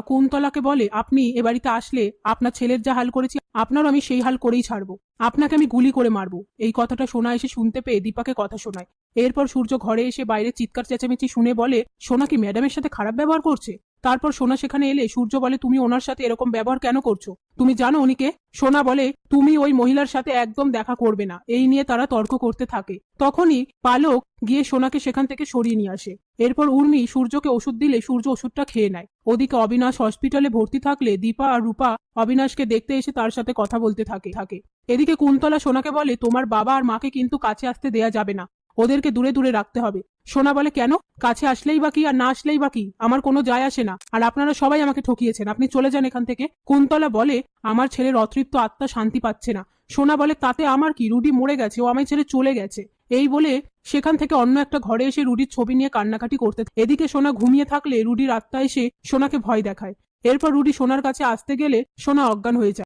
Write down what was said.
কুন্তলাকে বলে, আপনি এ বাড়িতে আসলে আপনার ছেলের যা হাল করেছি, আপনারও আমি সেই হাল করেই ছাড়বো। আপনাকে আমি গুলি করে মারবো। এই কথাটা সোনা এসে শুনতে পেয়ে দীপাকে কথা শোনায়। এরপর সূর্য ঘরে এসে বাইরে চিৎকার চেঁচামেচি শুনে বলে, সোনা কি ম্যাডামের সাথে খারাপ ব্যবহার করছে? তারপর সোনা সেখানে এলে, সূর্য বলে, তুমি ওনার সাথে এরকম ব্যবহার কেন করছ? তুমি জানো উনিকে? সোনা বলে, তুমি ওই মহিলার সাথে একদম দেখা করবে না। এই নিয়ে তারা তর্ক করতে থাকে। তখনই পালক গিয়ে সোনাকে সেখান থেকে সরিয়ে নিয়ে আসে। এরপর উর্মি সূর্যকে ওষুধ দিলে সূর্য ওষুধটা খেয়ে নেয়। ওদিকে অবিনাশ হসপিটালে ভর্তি থাকলে দীপা আর রূপা অবিনাশকে দেখতে এসে তার সাথে কথা বলতে থাকে। থাকে। এদিকে কুন্তলা সোনাকে বলে, তোমার বাবা আর মাকে কিন্তু কাছে আসতে দেয়া যাবে না। ওদেরকে দূরে দূরে রাখতে হবে। সোনা বলে, কেন? কাছে আসলেই বা কি আর না আসলেই বা কি? আমার কোনো যায় আসে না। আর আপনারা সবাই আমাকে ঠকিয়েছেন। আপনি চলে যান এখান থেকে। কুন্তলা বলে, আমার ছেলের অতৃপ্ত আত্মা শান্তি পাচ্ছে না। সোনা বলে, তাতে আমার কি? রুডি মরে গেছে। ও আমার ছেলে চলে গেছে। এই বলে সেখান থেকে অন্য একটা ঘরে এসে রুডির ছবি নিয়ে কান্নাকাটি করতে এদিকে সোনা ঘুমিয়ে থাকলে রুডির আত্মা এসে সোনাকে ভয় দেখায়। এরপর রুডি সোনার কাছে আসতে গেলে সোনা অজ্ঞান হয়ে যায়।